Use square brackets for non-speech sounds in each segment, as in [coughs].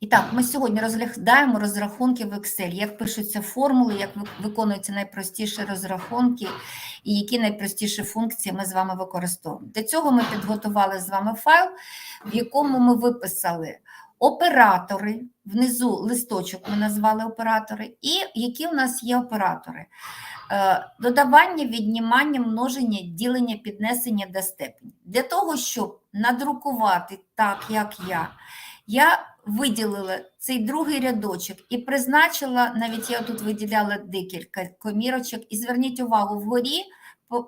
І так, ми сьогодні розглядаємо розрахунки в Excel, як пишуться формули, як виконуються найпростіші розрахунки і які найпростіші функції ми з вами використовуємо. Для цього ми підготували з вами файл, в якому ми виписали оператори, внизу листочок ми назвали оператори, і які у нас є оператори. Е, Додавання, віднімання, множення, ділення, піднесення до степені. Для того, щоб надрукувати так, як я, я виділила цей другий рядочок і призначила, навіть я тут виділяла декілька комірочок, і зверніть увагу, вгорі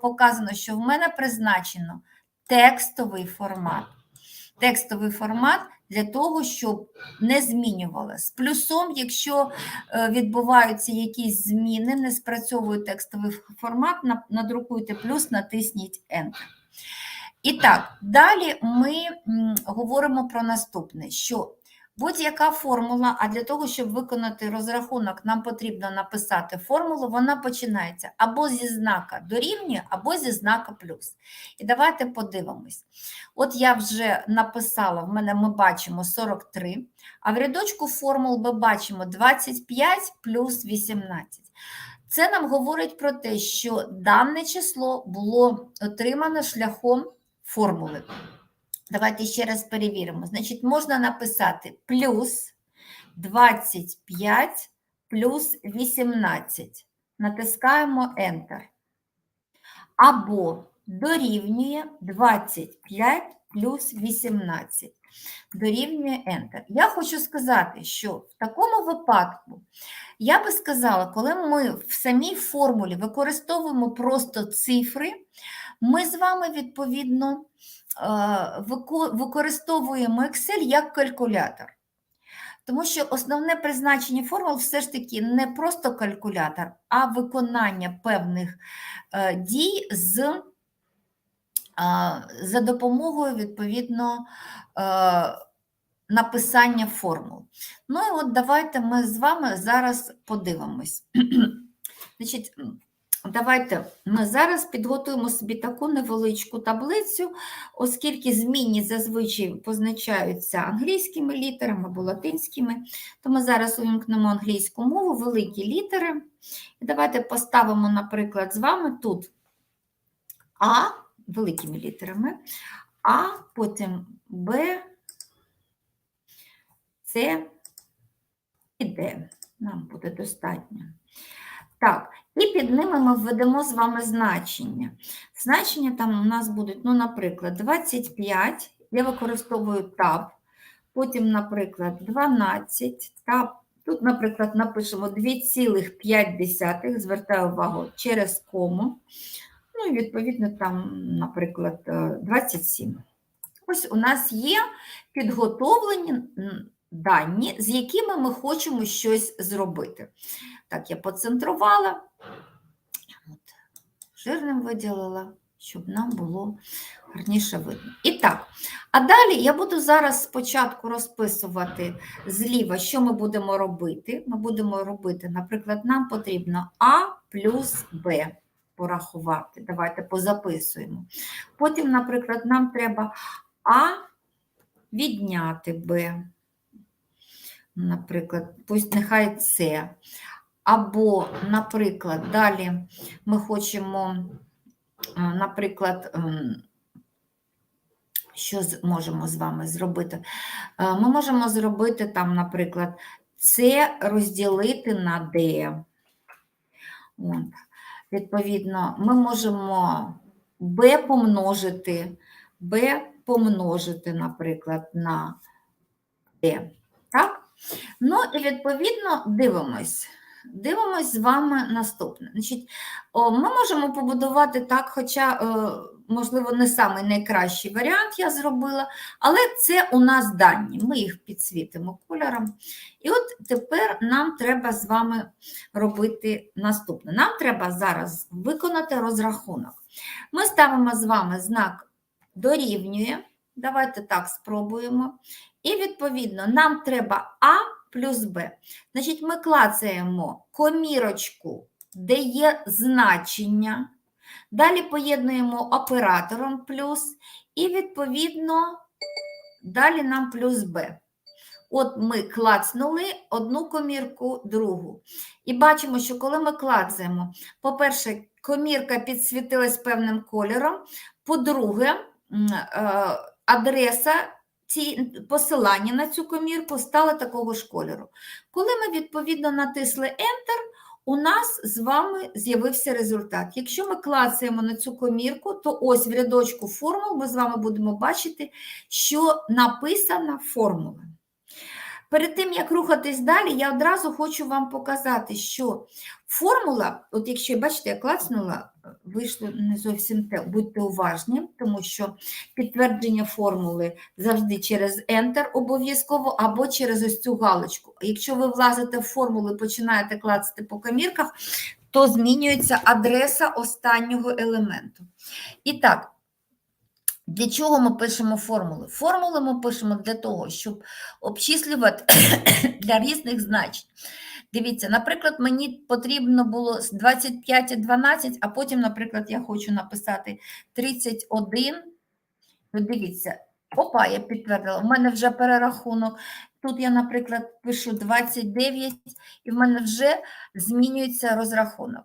показано, що в мене призначено текстовий формат. Текстовий формат для того, щоб не змінювала. З плюсом, якщо е, відбуваються якісь зміни, не спрацьовує текстовий формат, надрукуйте плюс, натисніть Enter. І так, далі ми говоримо про наступне: що будь-яка формула, а для того, щоб виконати розрахунок, нам потрібно написати формулу, вона починається або зі знака дорівнює, або зі знака плюс. І давайте подивимось. От я вже написала, в мене ми бачимо 43, а в рядочку формул ми бачимо 25 плюс 18. Це нам говорить про те, що дане число було отримано шляхом формули. Давайте ще раз перевіримо. Значить, можна написати плюс 25 плюс 18. Натискаємо Enter. Або дорівнює 25 плюс 18. Дорівнює Enter. Я хочу сказати, що в такому випадку я би сказала, коли ми в самій формулі використовуємо просто цифри, ми з вами відповідно використовуємо Excel як калькулятор. Тому що основне призначення формул все ж таки не просто калькулятор, а виконання певних е, дій з, за допомогою відповідно е, написання формул. Ну і от давайте ми з вами зараз подивимось. [clears throat] Значить, давайте ми зараз підготуємо собі таку невеличку таблицю, оскільки змінні зазвичай позначаються англійськими літерами або латинськими, то ми зараз увімкнемо англійську мову, великі літери. І давайте поставимо, наприклад, з вами тут А великими літерами, А, потім Б, С і Д. Нам буде достатньо. Так, і під ними ми введемо з вами значення. Значення там у нас будуть, ну, наприклад, 25, я використовую таб, потім, наприклад, 12, таб. Тут, наприклад, напишемо 2,5, звертаю увагу через кому. Ну і відповідно там, наприклад, е, 27. Ось у нас є підготовлені дані, з якими ми хочемо щось зробити. Так, я поцентрувала, от, жирним виділила, щоб нам було гарніше видно. І так, а далі я буду зараз спочатку розписувати зліва, що ми будемо робити. Ми будемо робити, наприклад, нам потрібно А плюс Б порахувати. Давайте позаписуємо. Потім, наприклад, нам треба А відняти Б. Наприклад, пусть нехай С. Або, наприклад, далі ми хочемо, наприклад, ем, що можемо з вами зробити? Е, Ми можемо зробити там, наприклад, С розділити на Д. От. Відповідно, ми можемо Б помножити, Б помножити, наприклад, на Д. Ну і відповідно дивимось. Дивимось з вами наступне. Значить, ми можемо побудувати так, хоча, е, можливо, не самий найкращий варіант я зробила, але це у нас дані. Ми їх підсвітимо кольором. І от тепер нам треба з вами робити наступне. Нам треба зараз виконати розрахунок. Ми ставимо з вами знак дорівнює. Давайте так спробуємо. І відповідно нам треба А плюс Б. Значить, ми клацаємо комірочку, де є значення. Далі поєднуємо оператором плюс, і відповідно далі нам плюс Б. От ми клацнули одну комірку, другу. І бачимо, що коли ми клацаємо, по-перше, комірка підсвітилась певним кольором. По-друге, е, адреса ці посилання на цю комірку стала такого ж кольору. Коли ми відповідно натисли Enter, у нас з вами з'явився результат. Якщо ми клацаємо на цю комірку, то ось в рядочку формул ми з вами будемо бачити, що написана формула. Перед тим, як рухатись далі, я одразу хочу вам показати, що формула, от якщо бачите, я клацнула, вийшло не зовсім те, будьте уважні, тому що підтвердження формули завжди через Enter обов'язково або через ось цю галочку. Якщо ви влазите в формулу і починаєте клацати по комірках, то змінюється адреса останнього елементу. І так, для чого ми пишемо формули? Формули ми пишемо для того, щоб обчислювати [coughs] для різних значень. Дивіться, наприклад, мені потрібно було з 25 і 12, а потім, наприклад, я хочу написати 31. Ну, Дивіться, опа, я підтвердила, в мене вже перерахунок. Тут я, наприклад, пишу 29, і в мене вже змінюється розрахунок.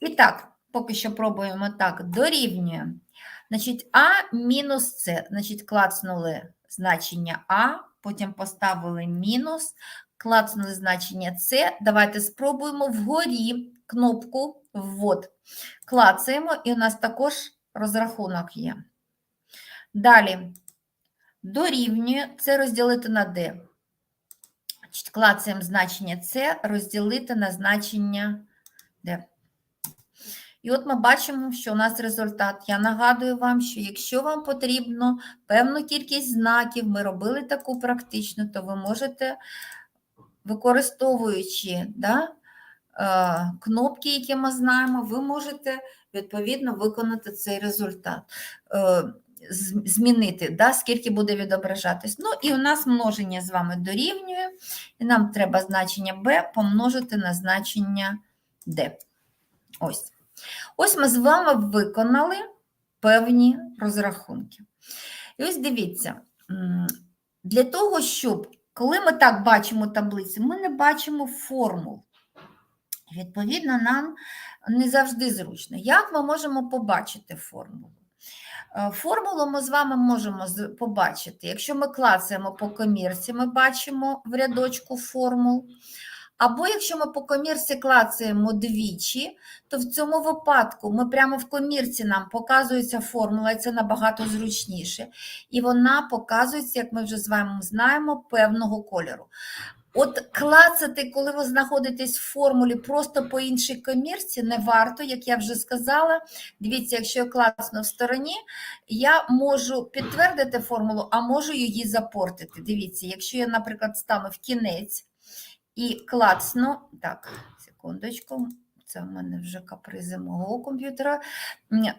І так, поки що пробуємо так, дорівнює. Значить, А мінус С. Значить, клацнули значення А, потім поставили мінус, клацнули значення С. Давайте спробуємо вгорі кнопку ввод. Клацаємо, і у нас також розрахунок є. Далі дорівнює це розділити на D. Клацаємо значення С, розділити на значення D. І от ми бачимо, що у нас результат. Я нагадую вам, що якщо вам потрібно певну кількість знаків, ми робили таку практичну, то ви можете, використовуючи да, е, кнопки, які ми знаємо, ви можете відповідно виконати цей результат. Е, Змінити, да, скільки буде відображатись. Ну, і у нас множення з вами дорівнює, і нам треба значення b помножити на значення d. Ось. Ось ми з вами виконали певні розрахунки. І ось дивіться, для того, щоб, коли ми так бачимо таблицю, ми не бачимо формул. Відповідно, нам не завжди зручно. Як ми можемо побачити формулу? Е, Формулу ми з вами можемо побачити. Якщо ми клацаємо по комірці, ми бачимо в рядочку формул. Або якщо ми по комірці клацаємо двічі, то в цьому випадку ми прямо в комірці нам показується формула, і це набагато зручніше. І вона показується, як ми вже з вами знаємо, певного кольору. От клацати, коли ви знаходитесь в формулі просто по іншій комірці, не варто, як я вже сказала. Дивіться, якщо я клацну в стороні, я можу підтвердити формулу, а можу її запортити. Дивіться, якщо я, наприклад, стану в кінець і клацну, так, секундочку, це в мене вже капризи мого комп'ютера.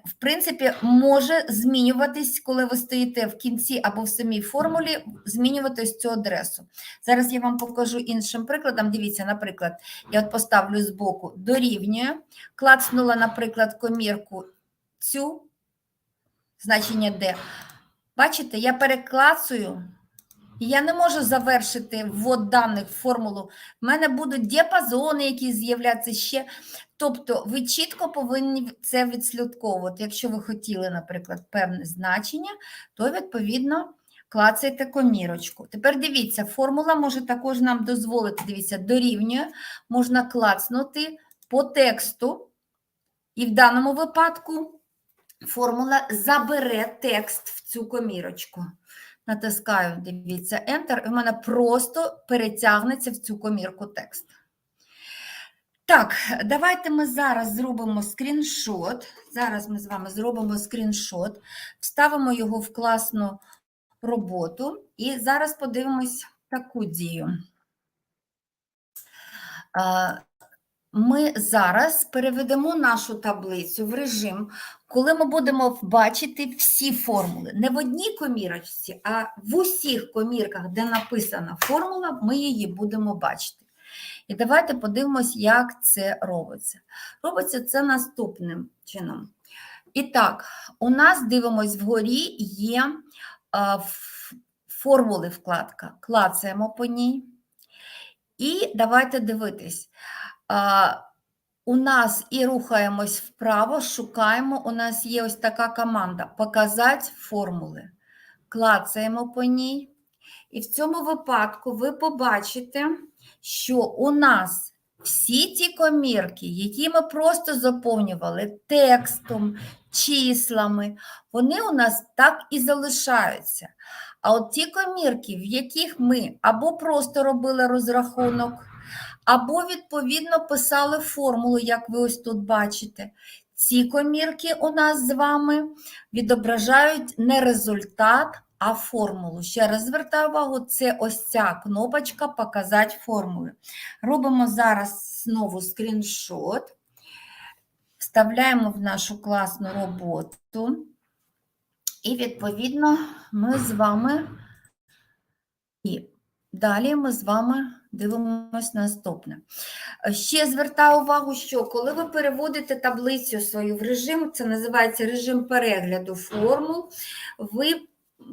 В принципі, може змінюватись, коли ви стоїте в кінці або в самій формулі, змінюватись цю адресу. Зараз я вам покажу іншим прикладом. Дивіться, наприклад, я от поставлю збоку дорівнює, клацнула, наприклад, комірку цю, значення D. Бачите, я переклацую, я не можу завершити ввод даних в формулу. В мене будуть діапазони, які з'являться ще. Тобто ви чітко повинні це відслідковувати. Якщо ви хотіли, наприклад, певне значення, то відповідно клацайте комірочку. Тепер дивіться, формула може також нам дозволити, дивіться, дорівнює, можна клацнути по тексту, і в даному випадку формула забере текст в цю комірочку. Натискаю, дивіться, Enter, і в мене просто перетягнеться в цю комірку текст. Так, давайте ми зараз зробимо скріншот. Зараз ми з вами зробимо скріншот, вставимо його в класну роботу і зараз подивимось таку дію. Ми зараз переведемо нашу таблицю в режим, коли ми будемо бачити всі формули. Не в одній комірочці, а в усіх комірках, де написана формула, ми її будемо бачити. І давайте подивимось, як це робиться. Робиться це наступним чином. І так, у нас дивимось вгорі є формули вкладка. Клацаємо по ній. І давайте дивитись. У нас і рухаємось вправо, шукаємо. У нас є ось така команда Показати формули. Клацаємо по ній. І в цьому випадку ви побачите, що у нас всі ті комірки, які ми просто заповнювали текстом, числами, вони у нас так і залишаються. А от ті комірки, в яких ми або просто робили розрахунок, або відповідно писали формулу, як ви ось тут бачите. Ці комірки у нас з вами відображають не результат, а формулу. Ще раз звертаю увагу, це ось ця кнопочка Показати формули. Робимо зараз знову скріншот, вставляємо в нашу класну роботу. І, відповідно, ми з вами і далі ми з вами дивимось наступне. Ще звертаю увагу, що коли ви переводите таблицю свою в режим, це називається режим перегляду формул, ви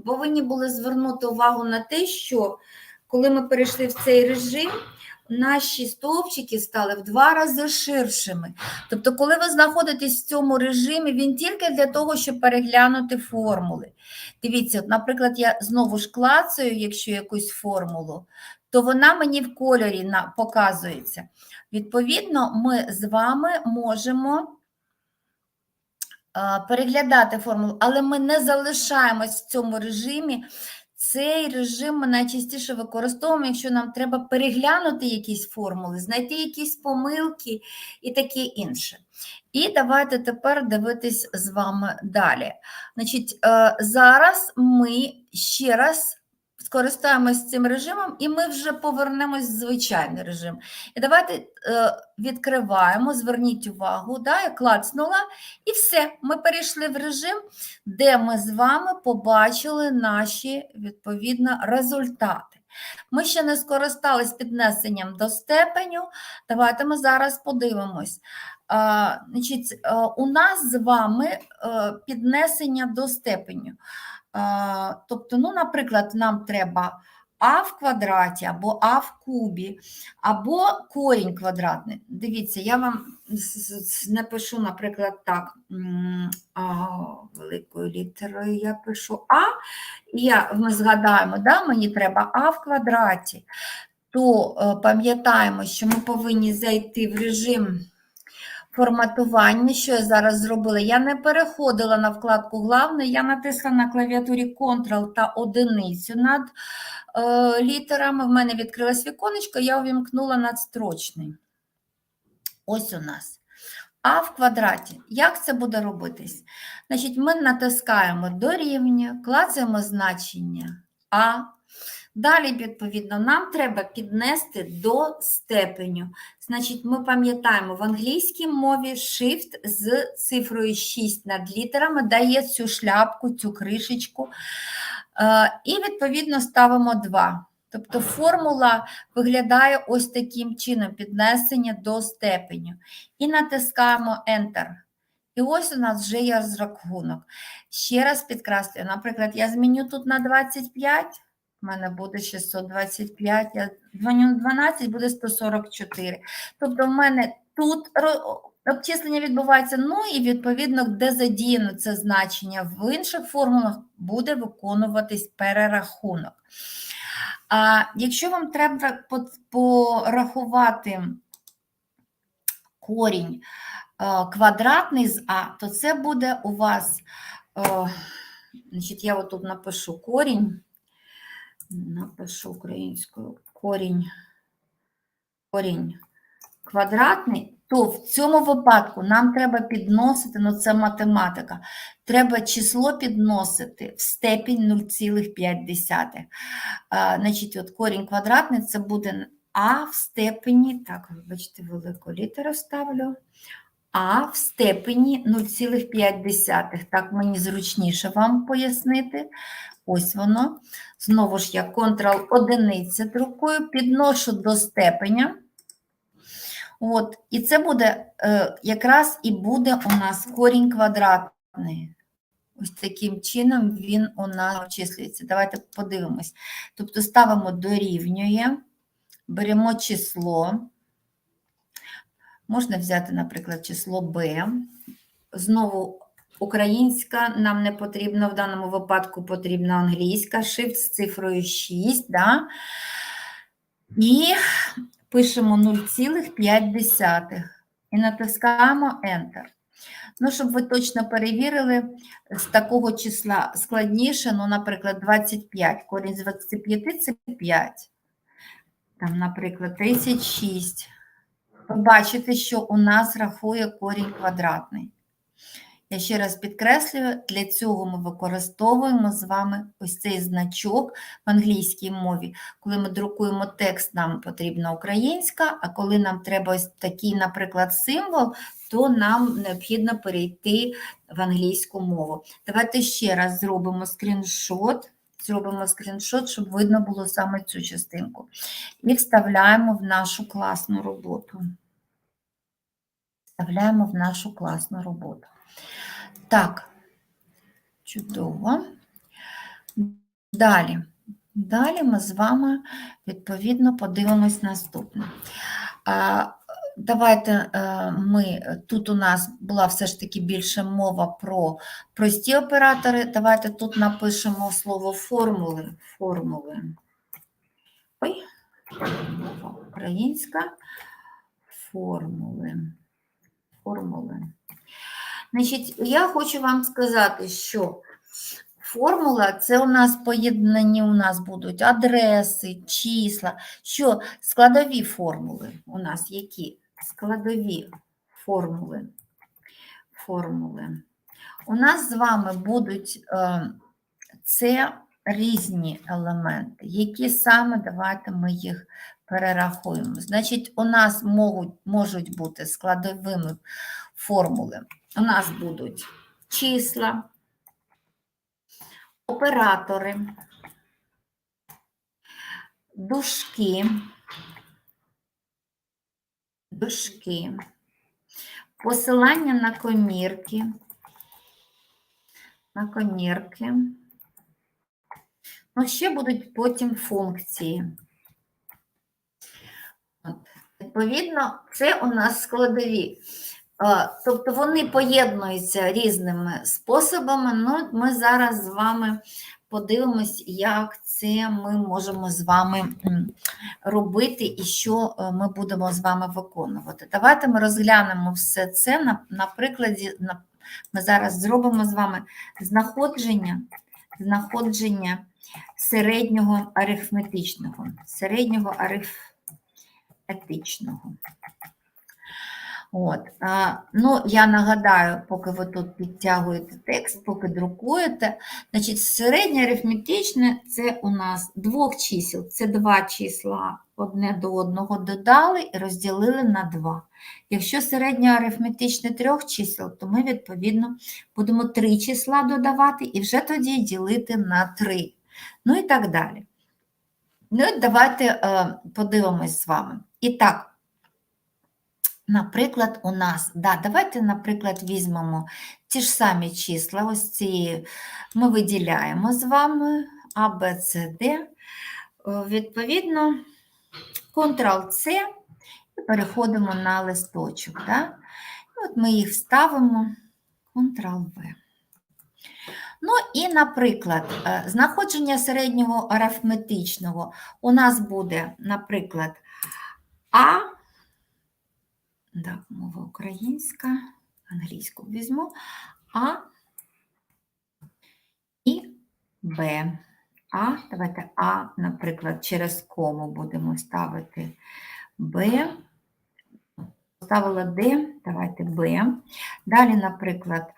повинні були звернути увагу на те, що коли ми перейшли в цей режим, наші стовпчики стали в два рази ширшими. Тобто, коли ви знаходитесь в цьому режимі, він тільки для того, щоб переглянути формули. Дивіться, наприклад, я знову ж клацаю, якщо якусь формулу, то вона мені в кольорі показується. Відповідно, ми з вами можемо переглядати формулу, але ми не залишаємось в цьому режимі. Цей режим ми найчастіше використовуємо, якщо нам треба переглянути якісь формули, знайти якісь помилки і таке інше. І давайте тепер дивитись з вами далі. Значить, е, зараз ми ще раз скористаємось цим режимом, і ми вже повернемось в звичайний режим. І давайте е, відкриваємо, зверніть увагу, да, я клацнула, і все, ми перейшли в режим, де ми з вами побачили наші відповідно результати. Ми ще не скористались піднесенням до степеню. Давайте ми зараз подивимось. Значить, е, у нас з вами е, піднесення до степеню. А, тобто, ну, наприклад, нам треба а в квадраті, або а в кубі, або корінь квадратний. Дивіться, я вам напишу, наприклад, так. А, великою літерою я пишу А, і я, ми згадаємо, да, мені треба А в квадраті, то е, пам'ятаємо, що ми повинні зайти в режим форматування, що я зараз зробила. Я не переходила на вкладку «Главне», я натисла на клавіатурі Ctrl та одиницю над е, літерами. В мене відкрилось віконечко, я увімкнула надстрочний. Ось у нас. А в квадраті. Як це буде робитись? Значить, ми натискаємо дорівнює, клацаємо значення А. Далі, відповідно, нам треба піднести до степеню. Значить, ми пам'ятаємо, в англійській мові shift з цифрою 6 над літерами дає цю шляпку, цю кришечку. Е, І, відповідно, ставимо 2. Тобто формула виглядає ось таким чином: піднесення до степеню. І натискаємо Enter. І ось у нас вже є розрахунок. Ще раз підкреслюю, наприклад, я зміню тут на 25, у мене буде 625, я дзвоню 12, буде 144. Тобто в мене тут обчислення відбувається, ну і відповідно, де задіяно це значення в інших формулах, буде виконуватись перерахунок. А якщо вам треба порахувати корінь е, квадратний з А, то це буде у вас, е, значить, я отут напишу корінь, напишу українською. Корінь, корінь квадратний, то в цьому випадку нам треба підносити, ну це математика, треба число підносити в степінь 0,5. А, значить, от корінь квадратний це буде А в степені, так, вибачте, велику літеру ставлю, А в степені 0,5. Так мені зручніше вам пояснити. Ось воно. Знову ж я Ctrl одиниця друкую, підношу до степеня. От, і це буде е, якраз і буде у нас корінь квадратний. Ось таким чином він у нас обчислюється. Давайте подивимось. Тобто ставимо дорівнює, беремо число. Можна взяти, наприклад, число b. Знову українська нам не потрібна, в даному випадку потрібна англійська, shift з цифрою 6. Да? І пишемо 0,5 і натискаємо Enter. Ну, щоб ви точно перевірили, з такого числа складніше, ну, наприклад, 25. Корінь з 25 це 5. Там, наприклад, 36. Побачите, що у нас рахує корінь квадратний. Я ще раз підкреслюю, для цього ми використовуємо з вами ось цей значок в англійській мові. Коли ми друкуємо текст, нам потрібна українська, а коли нам треба ось такий, наприклад, символ, то нам необхідно перейти в англійську мову. Давайте ще раз зробимо скріншот. Зробимо скріншот, щоб видно було саме цю частинку. І вставляємо в нашу класну роботу. Вставляємо в нашу класну роботу. Так, чудово. Далі. Далі ми з вами, відповідно, подивимось наступне. Давайте е, ми тут у нас була все ж таки більше мова про прості оператори. Давайте тут напишемо слово формули. Формули. Ой, мова українська. Формули. Формули. Значить, я хочу вам сказати, що формула це у нас поєднані, у нас будуть адреси, числа. Що складові формули у нас які? Складові формули. формули. У нас з вами будуть е, це різні елементи, які саме давайте ми їх перерахуємо. Значить, у нас можуть, можуть бути складовими формули. У нас будуть числа, оператори, дужки, дужки, посилання на комірки, на комірки. Ну, ще будуть потім функції. От. Відповідно, це у нас складові. Тобто вони поєднуються різними способами. Ну, ми зараз з вами подивимось, як це ми можемо з вами робити і що е, ми будемо з вами виконувати. Давайте ми розглянемо все це на, на прикладі. На, ми зараз зробимо з вами знаходження, знаходження середнього арифметичного. Середнього арифметичного. От, а, ну, я нагадаю, поки ви тут підтягуєте текст, поки друкуєте, значить, середнє арифметичне це у нас двох чисел, це два числа одне до одного додали і розділили на два. Якщо середнє арифметичне трьох чисел, то ми, відповідно, будемо три числа додавати і вже тоді ділити на три. Ну і так далі. Ну, давайте е, подивимось з вами. І так, Наприклад, у нас, да, давайте, наприклад, візьмемо ті ж самі числа, ось ці ми виділяємо з вами А, Б, С, Д. Відповідно, Ctrl-C і переходимо на листочок. Да? От ми їх вставимо, Ctrl-V. Ну і, наприклад, е, знаходження середнього арифметичного у нас буде, наприклад, А. Так, мова українська, англійську візьму А і Б. А, давайте А, наприклад, через кому будемо ставити Б. Поставила Д, давайте Б. Далі, наприклад,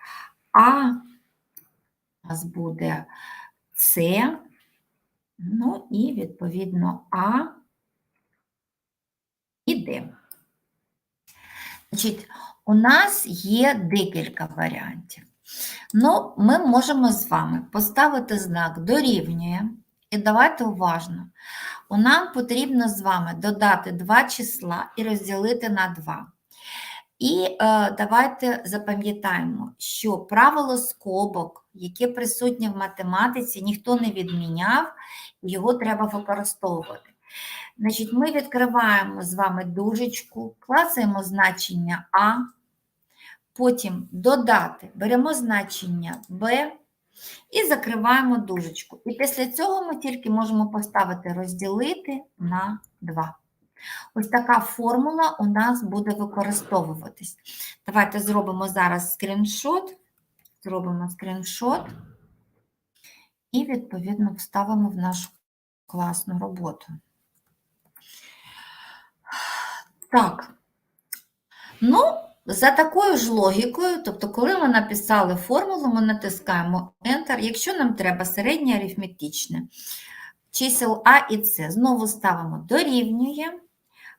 А у нас буде С, ну і, відповідно, А і Д. Значить, у нас є декілька варіантів. Ну, ми можемо з вами поставити знак дорівнює. І давайте уважно. У нам потрібно з вами додати два числа і розділити на 2. І е, давайте запам'ятаємо, що правило скобок яке присутнє в математиці, ніхто не відміняв, його треба використовувати. Значить, ми відкриваємо з вами дужечку, клацаємо значення А, потім додати, беремо значення Б і закриваємо дужечку. І після цього ми тільки можемо поставити розділити на 2. Ось така формула у нас буде використовуватись. Давайте зробимо зараз скріншот. Зробимо скріншот і, відповідно, вставимо в нашу класну роботу. Так. Ну, за такою ж логікою, тобто, коли ми написали формулу, ми натискаємо Enter. Якщо нам треба середнє арифметичне, чисел А і С, знову ставимо дорівнює,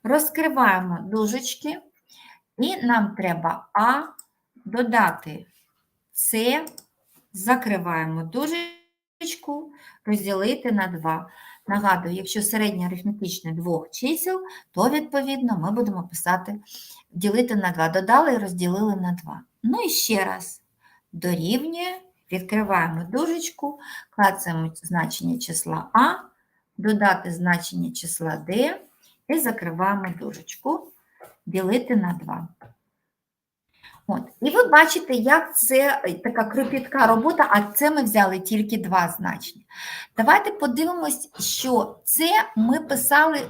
розкриваємо дужечки, і нам треба А додати С, закриваємо дужечку, розділити на 2. Нагадую, якщо середнє арифметичне двох чисел, то, відповідно, ми будемо писати ділити на 2. Додали і розділили на 2. Ну і ще раз. Дорівнює, відкриваємо дужечку, клацаємо значення числа А, додати значення числа Д і закриваємо дужечку, ділити на 2. От. І ви бачите, як це е, така кропітка робота, а це ми взяли тільки два значення. Давайте подивимось, що це ми писали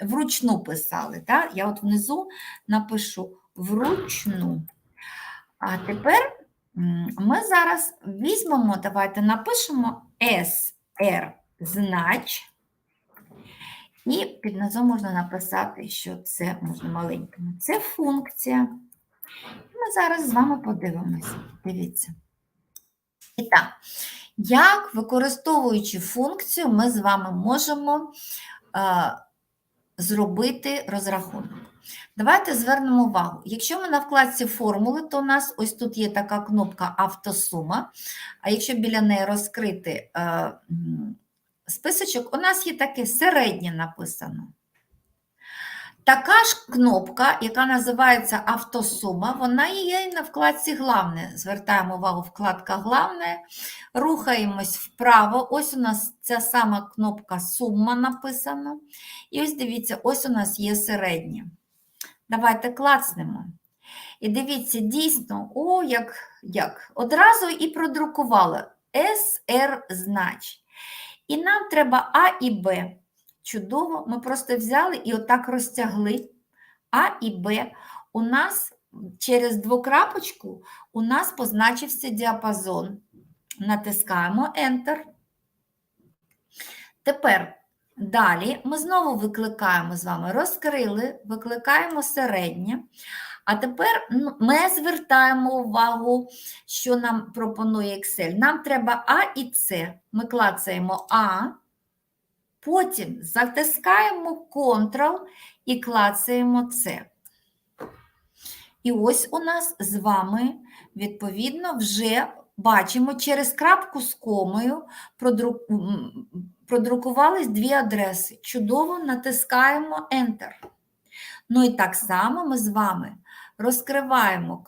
вручну писали. Так? Я от внизу напишу вручну. А тепер ми зараз візьмемо, давайте напишемо SR знач. І під низом можна написати, що це можна маленькими. Це функція. Ми зараз з вами подивимося. Дивіться. І так, як використовуючи функцію, ми з вами можемо е, зробити розрахунок. Давайте звернемо увагу. Якщо ми на вкладці формули, то у нас ось тут є така кнопка автосума. А якщо біля неї розкрити е, списочок, у нас є таке середнє написано. Така ж кнопка, яка називається автосума, вона є на вкладці Главне. Звертаємо увагу, вкладка Главне. Рухаємось вправо. Ось у нас ця сама кнопка Сума написана. І ось дивіться, ось у нас є середнє. Давайте клацнемо. І дивіться, дійсно, о, як, як. Одразу і продрукували SR знач. І нам треба А і Б. Чудово, ми просто взяли і отак розтягли А і Б. У нас через двокрапочку у нас позначився діапазон. Натискаємо Enter. Тепер далі ми знову викликаємо з вами, розкрили, викликаємо середнє. А тепер ми звертаємо увагу, що нам пропонує Excel. Нам треба А і С. Ми клацаємо А. Потім затискаємо Ctrl і клацаємо С. І ось у нас з вами, відповідно, вже бачимо через крапку з комою продру... продрукувались дві адреси. Чудово натискаємо Enter. Ну і так само ми з вами розкриваємо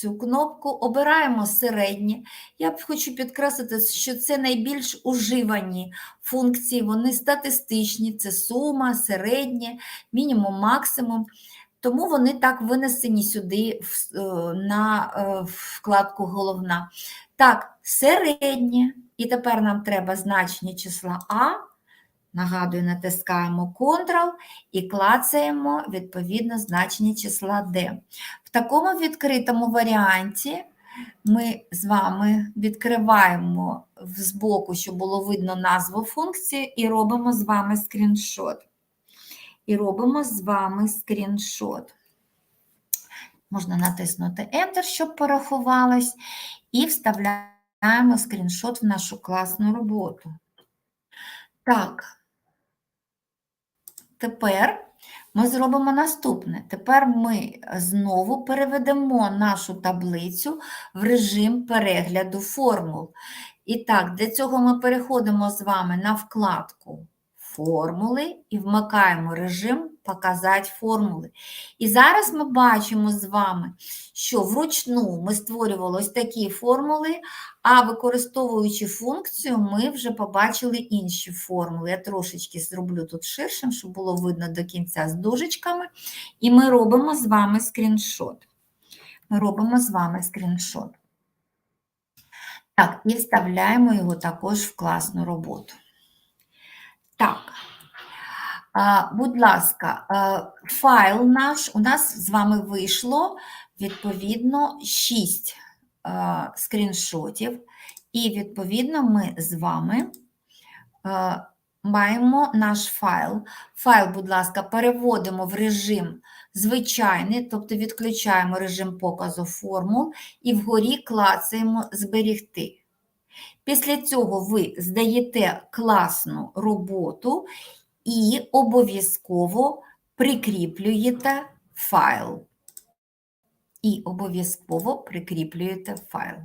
цю кнопку, обираємо середнє. Я б хочу підкреслити, що це найбільш уживані функції, вони статистичні, це сума, середнє, мінімум, максимум. Тому вони так винесені сюди е, на е, вкладку головна. Так, середнє. І тепер нам треба значення числа А. Нагадую, натискаємо Ctrl і клацаємо відповідно значення числа D. В такому відкритому варіанті ми з вами відкриваємо збоку, щоб було видно назву функції, і робимо з вами скріншот. І робимо з вами скріншот. Можна натиснути Enter, щоб порахувалось, і вставляємо скріншот в нашу класну роботу. Так, тепер ми зробимо наступне. Тепер ми знову переведемо нашу таблицю в режим перегляду формул. І так, для цього ми переходимо з вами на вкладку формули і вмикаємо режим показати формули. І зараз ми бачимо з вами, що вручну ми створювали ось такі формули, а використовуючи функцію, ми вже побачили інші формули. Я трошечки зроблю тут ширшим, щоб було видно до кінця з дужечками. І ми робимо з вами скріншот. Ми робимо з вами скріншот. Так, і вставляємо його також в класну роботу. Так, будь ласка, файл наш у нас з вами вийшло відповідно 6 а, скріншотів, і відповідно ми з вами маємо наш файл. Файл, будь ласка, переводимо в режим звичайний, тобто відключаємо режим показу формул і вгорі клацаємо Зберігти. Після цього ви здаєте класну роботу і обов'язково прикріплюєте файл. І обов'язково прикріплюєте файл.